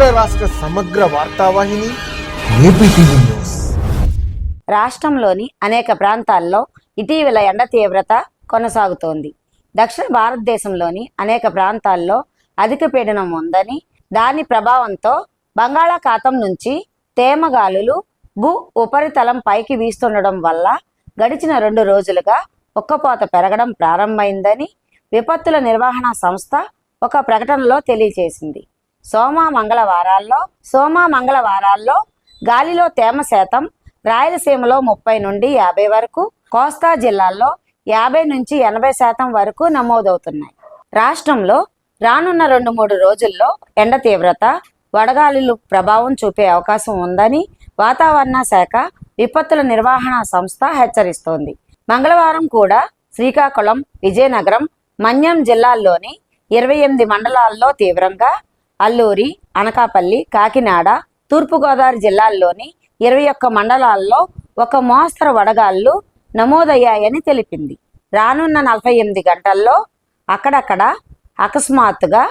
రాష్ట్ర సమగ్ర వార్తావాహిని న్యూస్. రాష్ట్రంలోని అనేక ప్రాంతాల్లో ఇటీవల ఎండ తీవ్రత కొనసాగుతోంది. దక్షిణ భారతదేశంలోని అనేక ప్రాంతాల్లో అధిక పీడనం ఉందని దాని ప్రభావంతో బంగాళాఖాతం నుంచి తేమగాలులు భూ ఉపరితలం పైకి వీస్తుండడం వల్ల గడిచిన రెండు రోజులుగా ఉక్కపోత పెరగడం ప్రారంభమైందని విపత్తుల నిర్వహణ సంస్థ ఒక ప్రకటనలో తెలియజేసింది. సోమ మంగళవారాల్లో సోమ మంగళవారాల్లో గాలిలో తేమ శాతం రాయలసీమలో ముప్పై నుండి యాభై వరకు కోస్తా జిల్లాల్లో యాభై నుంచి ఎనభై శాతం వరకు నమోదవుతున్నాయి. రాష్ట్రంలో రానున్న రెండు మూడు రోజుల్లో ఎండ తీవ్రత వడగాలులు ప్రభావం చూపే అవకాశం ఉందని వాతావరణ శాఖ విపత్తుల నిర్వహణ సంస్థ హెచ్చరిస్తోంది. మంగళవారం కూడా శ్రీకాకుళం విజయనగరం మన్యం జిల్లాల్లోని ఇరవై ఎనిమిది మండలాల్లో తీవ్రంగా అల్లూరి అనకాపల్లి కాకినాడ తూర్పుగోదావరి జిల్లాల్లోని ఇరవై ఒక్క మండలాల్లో ఒక మోస్తరు వడగాళ్ళు నమోదయ్యాయని తెలిపింది. రానున్న నలభై ఎనిమిది గంటల్లో అక్కడక్కడ అకస్మాత్తుగా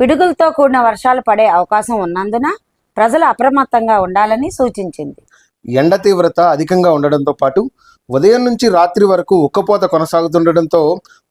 పిడుగులతో కూడిన వర్షాలు పడే అవకాశం ఉన్నందున ప్రజలు అప్రమత్తంగా ఉండాలని సూచించింది. ఎండ తీవ్రత అధికంగా ఉండడంతో పాటు ఉదయం నుంచి రాత్రి వరకు ఉక్కపోత కొనసాగుతుండటంతో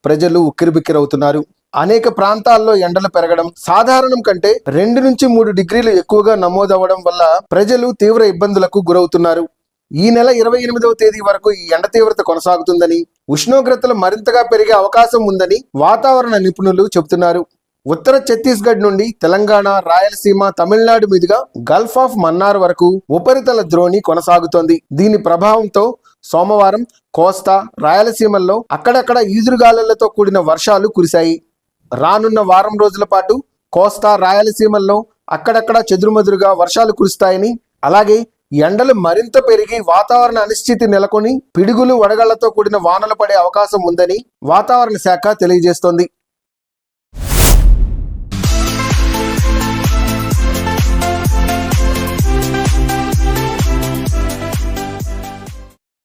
ప్రజలు ఉక్కిరిబిక్కిరవుతున్నారు. అనేక ప్రాంతాల్లో ఎండలు పెరగడం సాధారణం కంటే రెండు నుంచి మూడు డిగ్రీలు ఎక్కువగా నమోదవడం వల్ల ప్రజలు తీవ్ర ఇబ్బందులకు గురవుతున్నారు. ఈ నెల ఇరవై ఎనిమిదవ తేదీ వరకు ఈ ఎండ తీవ్రత కొనసాగుతుందని ఉష్ణోగ్రతలు మరింతగా పెరిగే అవకాశం ఉందని వాతావరణ నిపుణులు చెబుతున్నారు. ఉత్తర ఛత్తీస్గఢ్ నుండి తెలంగాణ రాయలసీమ తమిళనాడు మీదుగా గల్ఫ్ ఆఫ్ మన్నార్ వరకు ఉపరితల ద్రోణి కొనసాగుతోంది. దీని ప్రభావంతో సోమవారం కోస్తా రాయలసీమల్లో అక్కడక్కడ ఈదురుగాలులతో కూడిన వర్షాలు కురిశాయి. రానున్న వారం రోజుల పాటు కోస్తా రాయలసీమల్లో అక్కడక్కడ చెదురుమదురుగా వర్షాలు కురుస్తాయని అలాగే ఎండలు మరింత పెరిగి వాతావరణ అనిశ్చితి నెలకొని పిడుగులు వడగళ్ళతో కూడిన వానలు పడే అవకాశం ఉందని వాతావరణ శాఖ తెలియజేస్తోంది.